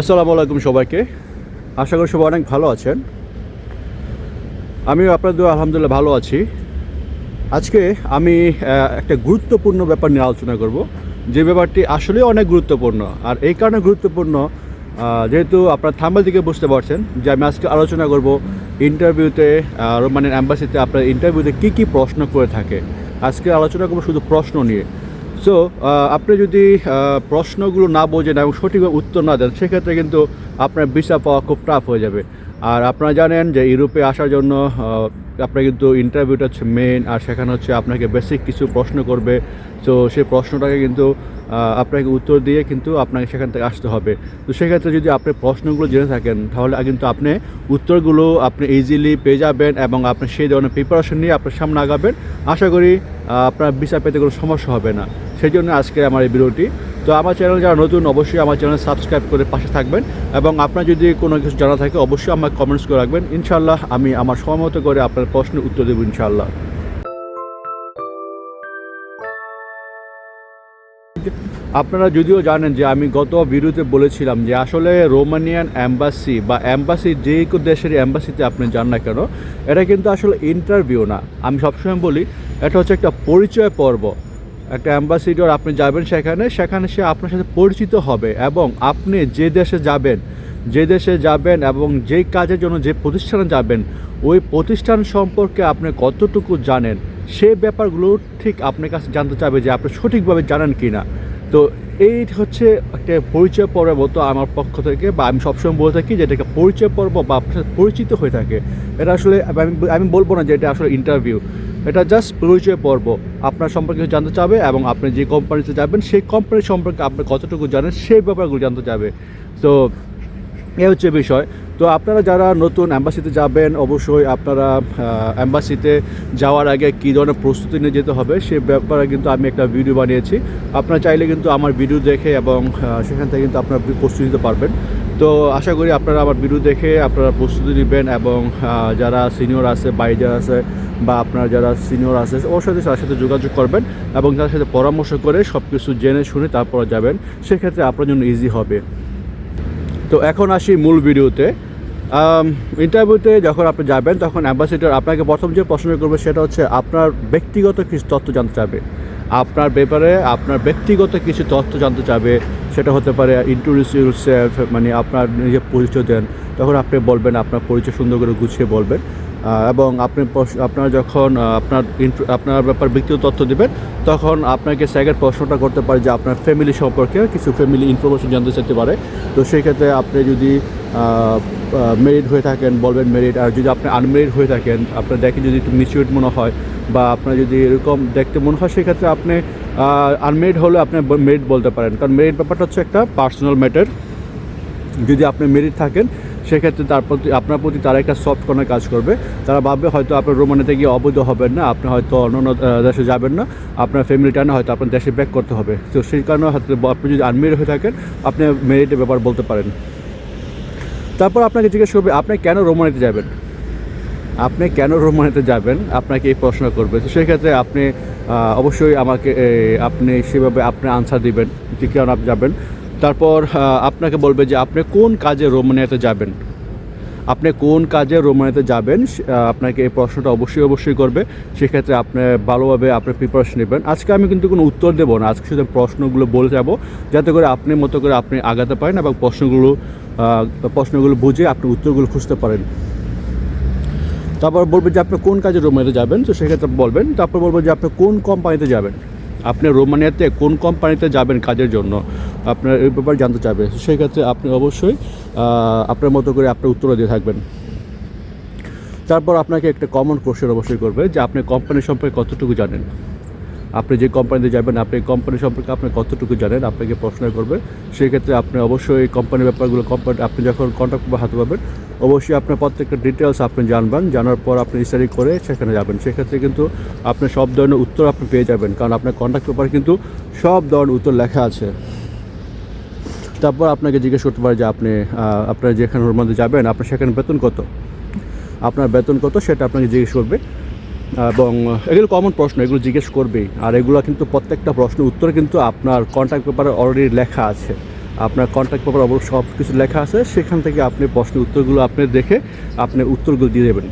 আসসালামু আলাইকুম সবাইকে। আশা করি সবাই অনেক ভালো আছেন। আমিও আপনাদের আলহামদুলিল্লাহ ভালো আছি। আজকে আমি একটা গুরুত্বপূর্ণ ব্যাপার নিয়ে আলোচনা করব। যে ব্যাপারটি আসলে অনেক গুরুত্বপূর্ণ, আর এই কারণে গুরুত্বপূর্ণ যেহেতু আপনার থাম্বাল দিকে বুঝতে পারছেন যে আমি আজকে আলোচনা করব ইন্টারভিউতে রোমানিয়ান অ্যাম্বাসিতে আপনার ইন্টারভিউতে কী কী প্রশ্ন করে থাকে। আজকে আলোচনা করব শুধু প্রশ্ন নিয়ে। সো আপনি যদি প্রশ্নগুলো না বোঝেন এবং সঠিকভাবে উত্তর না দেন, সেক্ষেত্রে কিন্তু আপনার ভিসা পাওয়া খুব টাফ হয়ে যাবে। আর আপনারা জানেন যে ইউরোপে আসার জন্য আপনার কিন্তু ইন্টারভিউটা হচ্ছে মেন আর সেখানে হচ্ছে আপনাকে বেসিক কিছু প্রশ্ন করবে। তো সেই প্রশ্নটাকে কিন্তু আপনাকে উত্তর দিয়ে কিন্তু আপনাকে সেখান থেকে আসতে হবে। তো সেক্ষেত্রে যদি আপনি প্রশ্নগুলো জেনে থাকেন, তাহলে কিন্তু আপনি উত্তরগুলো আপনি ইজিলি পেয়ে যাবেন এবং আপনি সেই ধরনের প্রিপারেশন নিয়ে আপনার সামনে আগাবেন। আশা করি আপনার ভিসা পেতে কোনো সমস্যা হবে না। সেই জন্য আজকে আমার এই ভিডিওটি তো আমার চ্যানেল যারা নতুন, অবশ্যই আমার চ্যানেল সাবস্ক্রাইব করে পাশে থাকবেন এবং আপনার যদি কোনো কিছু জানা থাকে, অবশ্যই আমাকে কমেন্টস করে রাখবেন। ইনশাল্লাহ আমি আমার সময় করে আপনার প্রশ্নের উত্তর দেবো ইনশাল্লাহ আপনারা যদিও জানেন যে আমি গত ভিডিওতে বলেছিলাম যে আসলে রোমানিয়ান অ্যাম্বাসি বা অ্যাম্বাসি যে কোনো দেশের অ্যাম্বাসিতে আপনি যান না কেন, এটা কিন্তু আসলে ইন্টারভিউ না। আমি সবসময় বলি, এটা হচ্ছে একটা পরিচয় পর্ব। একটা অ্যাম্বাসিডর আপনি যাবেন সেখানে সেখানে সে আপনার সাথে পরিচিত হবে এবং আপনি যে দেশে যাবেন, যে দেশে যাবেন এবং যেই কাজের জন্য যে প্রতিষ্ঠানে যাবেন, ওই প্রতিষ্ঠান সম্পর্কে আপনি কতটুকু জানেন, সে ব্যাপারগুলো ঠিক আপনার কাছে জানতে চাবে যে আপনি সঠিকভাবে জানেন কি না তো এই হচ্ছে একটা পরিচয় পর্ব মতো আমার পক্ষ থেকে বা আমি সবসময় বলে থাকি যে এটাকে পরিচয় পর্ব বা আপনার সাথে পরিচিত হয়ে থাকে। এটা আসলে আমি আমি বলব না যে এটা আসলে ইন্টারভিউ এটা জাস্ট পরিচয় পর্ব। আপনার সম্পর্কে জানতে চাবে এবং আপনি যে কোম্পানিতে যাবেন, সেই কোম্পানি সম্পর্কে আপনি কতটুকু জানেন, সেই ব্যাপারগুলো জানতে চাবে। তো এ হচ্ছে বিষয়। তো আপনারা যারা নতুন অ্যাম্বাসিতে যাবেন, অবশ্যই আপনারা অ্যাম্বাসিতে যাওয়ার আগে কী ধরনের প্রস্তুতি নিয়ে যেতে হবে, সে ব্যাপারে কিন্তু আমি একটা ভিডিও বানিয়েছি। আপনারা চাইলে কিন্তু আমার ভিডিও দেখে এবং সেখান থেকে কিন্তু আপনারা প্রস্তুতি নিতে পারবেন। তো আশা করি আপনারা আমার ভিডিও দেখে আপনারা প্রস্তুতি নেবেন এবং যারা সিনিয়র আছে বাইজার আছে, বা আপনারা যারা সিনিয়র আছে ওর সাথে তার সাথে যোগাযোগ করবেন এবং তার সাথে পরামর্শ করে সব কিছু জেনে শুনে তারপর যাবেন। সেক্ষেত্রে আপনার জন্য ইজি হবে। তো এখন আসি মূল ভিডিওতে ইন্টারভিউতে যখন আপনি যাবেন, তখন অ্যাম্বাসিডর আপনাকে প্রথম যে প্রশ্ন করবে সেটা হচ্ছে, আপনার ব্যক্তিগত কিছু তথ্য জানতে চাবে? আপনার ব্যাপারে আপনার ব্যক্তিগত কিছু তথ্য জানতে চাবে সেটা হতে পারে ইন্ট্রোডিউস ইউর সেলফ মানে আপনার নিজের পরিচয় দেন। তখন আপনি বলবেন, আপনার পরিচয় সুন্দর করে গুছিয়ে বলবেন। এবং আপনি আপনার যখন আপনার আপনার ব্যাপার ব্যক্তিগত তথ্য দিবেন, তখন আপনাকে সেকেন্ড প্রশ্নটা করতে পারে যে আপনার ফ্যামিলি সম্পর্কে কিছু ফ্যামিলি ইনফরমেশন জানতে চাইতে পারে। তো সেই ক্ষেত্রে আপনি যদি মেরিড হয়ে থাকেন, বলবেন মেরিড আর যদি আপনি আনমেরিড হয়ে থাকেন, আপনার দেখে যদি একটু মিচিউড মনে হয়, বা আপনার যদি এরকম দেখতে মনে হয়, সেক্ষেত্রে আপনি আনমেরিড হলে আপনি মেরিড বলতে পারেন। কারণ মেরিট ব্যাপারটা হচ্ছে একটা পার্সোনাল ম্যাটার যদি আপনি মেরিট থাকেন, সেক্ষেত্রে তার প্রতি আপনার প্রতি তারা একটা সফট কর্নার কাজ করবে। তারা ভাববে হয়তো আপনার রোমানিতে গিয়ে অবৈধ হবেন না, আপনি হয়তো অন্য অন্য দেশে যাবেন না। আপনার ফ্যামিলিটা না হয়তো আপনার দেশে ব্যাক করতে হবে। তো সেই কারণে হয়তো আপনি যদি আনমেরিড হয়ে থাকেন, আপনি মেরিটের ব্যাপার বলতে পারেন। তারপর আপনাকে জিজ্ঞেস করবে, আপনি কেন রোমানিতে যাবেন? আপনি কেন রোমানিতে যাবেন? আপনাকে এই প্রশ্ন করবে। তো সেক্ষেত্রে আপনি অবশ্যই আমাকে আপনি সেভাবে আপনি আনসার দিবেন যে কেন আপনি যাবেন। তারপর আপনাকে বলবে যে আপনি কোন কাজে রোমানিয়াতে যাবেন? আপনি কোন কাজে রোমানিয়াতে যাবেন? আপনাকে এই প্রশ্নটা অবশ্যই অবশ্যই করবে। সেক্ষেত্রে আপনি ভালোভাবে আপনি প্রিপারেশন নেবেন। আজকে আমি কিন্তু কোনো উত্তর দেবো না। আজকে শুধু প্রশ্নগুলো বলে যাব। যাতে করে আপনি মতো করে আপনি আগাতে পারেন এবং প্রশ্নগুলো প্রশ্নগুলো বুঝে আপনি উত্তরগুলো খুঁজতে পারেন। তারপর বলবে যে আপনি কোন কাজে রোমানিয়াতে যাবেন? তো সেক্ষেত্রে বলবেন, তারপর বলব যে আপনি কোন কোম্পানিতে যাবেন? আপনি রোমানিয়াতে কোন কোম্পানিতে যাবেন কাজের জন্য? আপনার এই ব্যাপারে জানতে চাবে সেক্ষেত্রে আপনি অবশ্যই আপনার মতো করে আপনার উত্তর দিয়ে থাকবেন। তারপর আপনাকে একটা কমন কোশ্চেন অবশ্যই করবে যে আপনি কোম্পানি সম্পর্কে কতটুকু জানেন? আপনি যে কোম্পানিতে যাবেন, আপনি কোম্পানি সম্পর্কে আপনি কতটুকু জানেন, আপনাকে প্রশ্ন করবে। সেক্ষেত্রে আপনি অবশ্যই এই কোম্পানির ব্যাপারগুলো কোম্পানি আপনি যখন কন্ট্যাক্ট করবে হাতে পাবেন। অবশ্যই আপনার প্রত্যেকটা ডিটেলস আপনি জানবেন। জানার পর আপনি স্টাডি করে সেখানে যাবেন। সেক্ষেত্রে কিন্তু আপনি সব ধরনের উত্তর আপনি পেয়ে যাবেন। কারণ আপনার কন্ট্যাক্ট পেপারে কিন্তু সব ধরনের উত্তর লেখা আছে। তারপর আপনাকে জিজ্ঞেস করতে পারে যে আপনি আপনার যেখানে ওর মধ্যে যাবেন, আপনার সেখানে বেতন কত? আপনার বেতন কত সেটা আপনাকে জিজ্ঞেস করবে। এবং এগুলো কমন প্রশ্ন, এগুলো জিজ্ঞেস করবেই আর এগুলো কিন্তু প্রত্যেকটা প্রশ্নের উত্তর কিন্তু আপনার কন্ট্যাক্ট পেপারে অলরেডি লেখা আছে। আপনার কন্ট্যাক্ট পেপার অবশ্য সব কিছু লেখা আছে। সেখান থেকে আপনি প্রশ্নের উত্তরগুলো আপনি দেখে আপনি উত্তরগুলো দিয়ে দেবেন।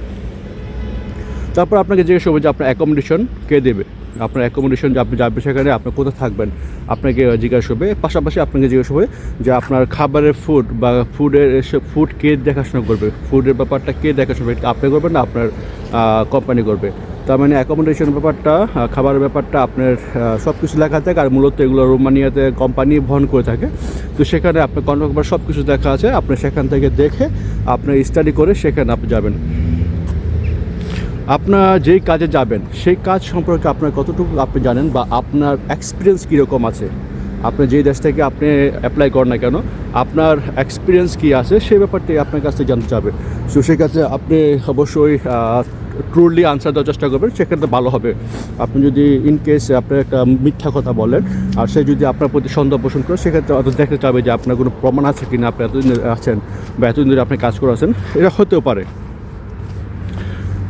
তারপর আপনাকে জিজ্ঞেস করবে যে আপনার অ্যাকোমোডেশন কে দেবে? আপনার অ্যাকোমোডেশন যে আপনি যাবেন সেখানে, আপনি কোথায় থাকবেন? আপনাকে জিজ্ঞাসা করবে, পাশাপাশি আপনাকে জিজ্ঞেস করবে যে আপনার খাবারের ফুড বা ফুডের এসে ফুড কে দেখাশোনা করবে? ফুডের ব্যাপারটা কে দেখাশোনা করবে? আপনি করবেন না, আপনার কোম্পানি করবে। তার মানে অ্যাকোমোডেশন ব্যাপারটা আহ, খাবারের ব্যাপারটা আপনার সব কিছু লেখা থাকে আর মূলত এগুলো রোমানিয়াতে কোম্পানি বহন করে থাকে। তো সেখানে আপনার কন্ট্রাক্ট সব কিছু দেখা আছে আপনি সেখান থেকে দেখে আপনি স্টাডি করে সেখানে আপনি যাবেন। আপনার যেই কাজে যাবেন সেই কাজ সম্পর্কে আপনার কতটুকু আপনি জানেন বা আপনার এক্সপিরিয়েন্স কীরকম আছে? আপনি যেই দেশ থেকে আপনি অ্যাপ্লাই করেন না কেন আপনার এক্সপিরিয়েন্স কী আছে সেই ব্যাপারটি আপনার কাছ থেকে জানতে চাবে। সো সেক্ষেত্রে আপনি অবশ্যই ট্রুলি আনসার দেওয়ার চেষ্টা করবেন, সেক্ষেত্রে ভালো হবে। আপনি যদি ইন কেস আপনি একটা মিথ্যা কথা বলেন, আর সে যদি আপনার প্রতি সন্দেহ পোষণ করে, সেক্ষেত্রে হয়তো দেখতে চাবে যে আপনার কোনো প্রমাণ আছে কি না আপনি এতদিন আছেন বা এতদিন ধরে আপনি কাজ করে আছেন, এটা হতেও পারে।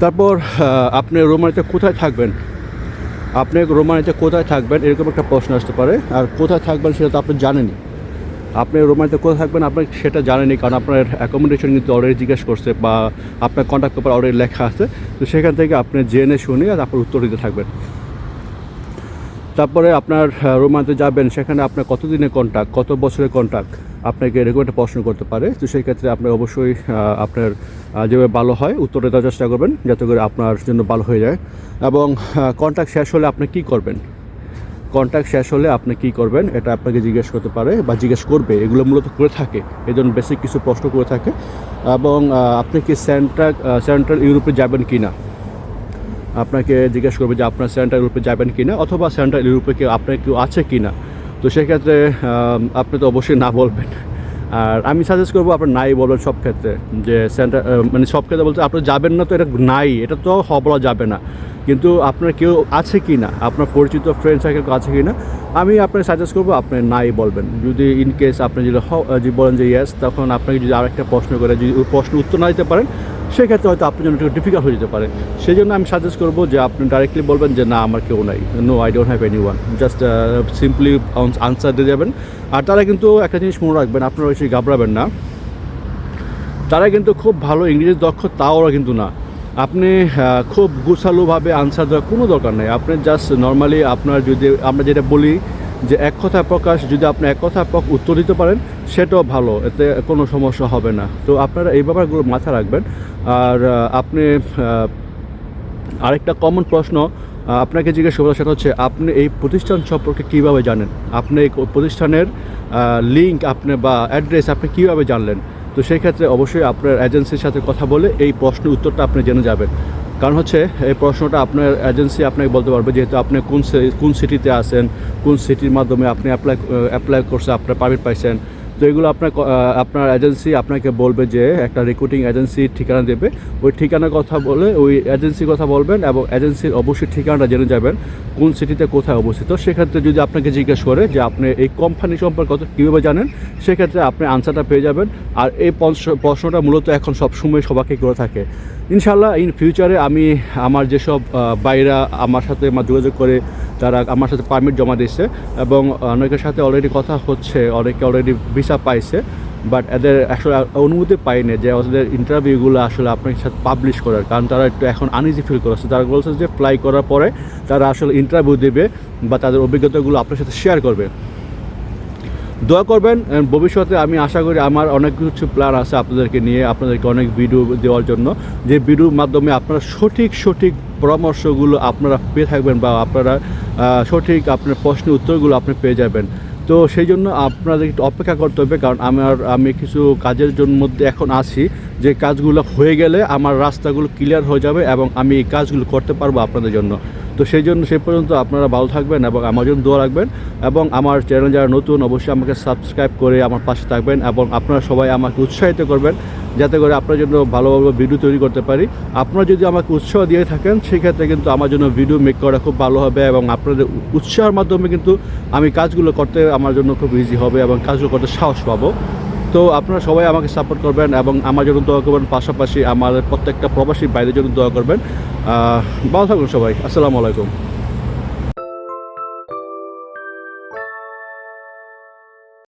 তারপর আপনি রোমানিতে কোথায় থাকবেন? আপনি রোমানিতে কোথায় থাকবেন? এরকম একটা প্রশ্ন আসতে পারে। আর কোথায় থাকবেন সেটা তো আপনি জানেনই। আপনি রোমানিতে কোথায় থাকবেন? আপনি সেটা জানেনই, কারণ আপনার অ্যাকোমোডেশন কিন্তু অলরেডি জিজ্ঞেস করছে বা আপনার কন্ট্যাক্ট পেপার অলরেডি লেখা আছে। তো সেখান থেকে আপনি জেনে শুনে আর আপনার উত্তর দিতে থাকবেন। তারপরে আপনার রোমানিতে যাবেন, সেখানে আপনার কতদিনের কন্ট্যাক্ট কত বছরের কন্ট্যাক্ট আপনাকে এরকম একটা প্রশ্ন করতে পারে। তো সেই ক্ষেত্রে আপনি অবশ্যই আপনার যেভাবে ভালো হয় উত্তরে দেওয়ার চেষ্টা করবেন, যাতে করে আপনার জন্য ভালো হয়ে যায়। এবং কন্ট্যাক্ট শেষ হলে আপনি কী করবেন? কন্ট্যাক্ট শেষ হলে আপনি কি করবেন, এটা আপনাকে জিজ্ঞেস করতে পারে বা জিজ্ঞেস করবে। এগুলো মূলত করে থাকে। এই জন্য বেসিক কিছু প্রশ্ন করে থাকে। এবং আপনি কি সেন্ট্রাল সেন্ট্রাল ইউরোপে যাবেন কি না আপনাকে জিজ্ঞেস করবে যে আপনার সেন্ট্রাল ইউরোপে যাবেন কি না অথবা সেন্ট্রাল ইউরোপে কেউ আপনার কেউ আছে কি না তো সেক্ষেত্রে আপনি তো অবশ্যই না বলবেন। আর আমি সাজেস্ট করব আপনার নাই বলবেন সব ক্ষেত্রে। যে সেন্টার মানে সব ক্ষেত্রে বলতে আপনি যাবেন না তো এটা নাই। এটা তো বলা যাবে না। কিন্তু আপনার কেউ আছে কি না, আপনার পরিচিত ফ্রেন্ড সার্কেল আছে কি না, আমি আপনাকে সাজেস্ট করব, আপনি নাই বলবেন। যদি ইন কেস আপনি যদি যদি বলেন যে ইয়েস তখন আপনাকে যদি আরেকটা প্রশ্ন করে, যদি ওই প্রশ্ন উত্তর না দিতে পারেন, সেক্ষেত্রে হয়তো আপনার জন্য একটু ডিফিকাল্ট হয়ে যেতে পারে। সেই জন্য আমি সাজেস্ট করব যে আপনি ডাইরেক্টলি বলবেন যে না, আমার কেউ নাই। No I don't have any one just simply answer দিয়ে যাবেন। আর তারা কিন্তু একটা জিনিস মনে রাখবেন, আপনারা বেশি ঘাবড়াবেন না। তারা কিন্তু খুব ভালো ইংরেজি দক্ষ তাও ওরা কিন্তু না। আপনি খুব গুছালোভাবে আনসার দেওয়ার কোনো দরকার নেই। আপনি জাস্ট নর্মালি আপনার যদি, আমরা যেটা বলি যে এক কথা প্রকাশ, যদি আপনি এক কথা উত্তর দিতে পারেন, সেটাও ভালো, এতে কোনো সমস্যা হবে না। তো আপনারা এই ব্যাপারগুলো মাথায় রাখবেন। আর আপনি আরেকটা কমন প্রশ্ন আপনাকে জিজ্ঞেস করব, সেটা হচ্ছে আপনি এই প্রতিষ্ঠান সম্পর্কে কীভাবে জানেন? আপনি এই প্রতিষ্ঠানের লিঙ্ক আপনি বা অ্যাড্রেস আপনি কীভাবে জানলেন? তো সেই ক্ষেত্রে অবশ্যই আপনার এজেন্সির সাথে কথা বলে এই প্রশ্নের উত্তরটা আপনি জেনে যাবেন। কারণ হচ্ছে, এই প্রশ্নটা আপনার এজেন্সি আপনাকে বলতে পারবে যেহেতু আপনি কোন কোন সিটিতে আসেন কোন সিটির মাধ্যমে আপনি অ্যাপ্লাই অ্যাপ্লাই করছে, আপনার পারমিট পাইছেন। এগুলো আপনার আপনার এজেন্সি আপনাকে বলবে যে একটা রিক্রুটিং এজেন্সির ঠিকানা দেবে। ওই ঠিকানার কথা বলে, ওই এজেন্সির কথা বলবেন এবং এজেন্সির অবশ্যই ঠিকানাটা জেনে যাবেন, কোন সিটিতে কোথায় অবস্থিত। সেক্ষেত্রে যদি আপনাকে জিজ্ঞেস করে যে আপনি এই কোম্পানি সম্পর্কে কত কীভাবে জানেন, সেক্ষেত্রে আপনি আনসারটা পেয়ে যাবেন। আর এই প্রশ্নটা মূলত এখন সবসময় সবাইকে করে থাকে। ইনশাল্লাহ ইন ফিউচারে আমি আমার যেসব বাইরা আমার সাথে যোগাযোগ করে তারা আমার সাথে পারমিট জমা দিয়েছে এবং অনেকের সাথে অলরেডি কথা হচ্ছে, অনেকে অলরেডি ভিসা পাইছে বাট এদের আসলে অনুমতি পাইনি যে ওদের ইন্টারভিউগুলো আসলে আপনার সাথে পাবলিশ করার, কারণ তারা একটু এখন আনইজি ফিল করেছে। তারা বলছে যে ফ্লাই করার পরে তারা আসলে ইন্টারভিউ দেবে বা তাদের অভিজ্ঞতাগুলো আপনার সাথে শেয়ার করবে। দোয়া করবেন ভবিষ্যতে আমি আশা করি আমার অনেক কিছু প্ল্যান আছে আপনাদেরকে নিয়ে, আপনাদেরকে অনেক ভিডিও দেওয়ার জন্য। যে ভিডিওর মাধ্যমে আপনারা সঠিক সঠিক পরামর্শগুলো আপনারা পেয়ে থাকবেন বা আপনারা সঠিক আপনার প্রশ্নের উত্তরগুলো আপনি পেয়ে যাবেন। তো সেই জন্য আপনাদের একটু অপেক্ষা করতে হবে, কারণ আমার, আমি কিছু কাজের জন্য মধ্যে এখন আছি। যে কাজগুলো হয়ে গেলে আমার রাস্তাগুলো ক্লিয়ার হয়ে যাবে এবং আমি এই কাজগুলো করতে পারব আপনাদের জন্য। তো সেই জন্য সেই পর্যন্ত আপনারা ভালো থাকবেন এবং আমার জন্য দোয়া রাখবেন এবং আমার চ্যানেল যারা নতুন, অবশ্যই আমাকে সাবস্ক্রাইব করে আমার পাশে থাকবেন এবং আপনারা সবাই আমাকে উৎসাহিত করবেন যাতে করে আপনার জন্য ভালো ভালো ভিডিও তৈরি করতে পারি। আপনারা যদি আমাকে উৎসাহ দিয়ে থাকেন, সেক্ষেত্রে কিন্তু আমার জন্য ভিডিও মেক করা খুব ভালো হবে এবং আপনাদের উৎসাহের মাধ্যমে কিন্তু আমি কাজগুলো করতে আমার জন্য খুব ইজি হবে এবং কাজগুলো করতে সাহস পাবো। তো আপনারা সবাই আমাকে সাপোর্ট করবেন এবং আমার জন্য দোয়া করবেন, পাশাপাশি আমার প্রত্যেকটা প্রবাসী বাইরের জন্য দোয়া করবেন। ভালো থাকুন সবাই, আসসালামু আলাইকুম।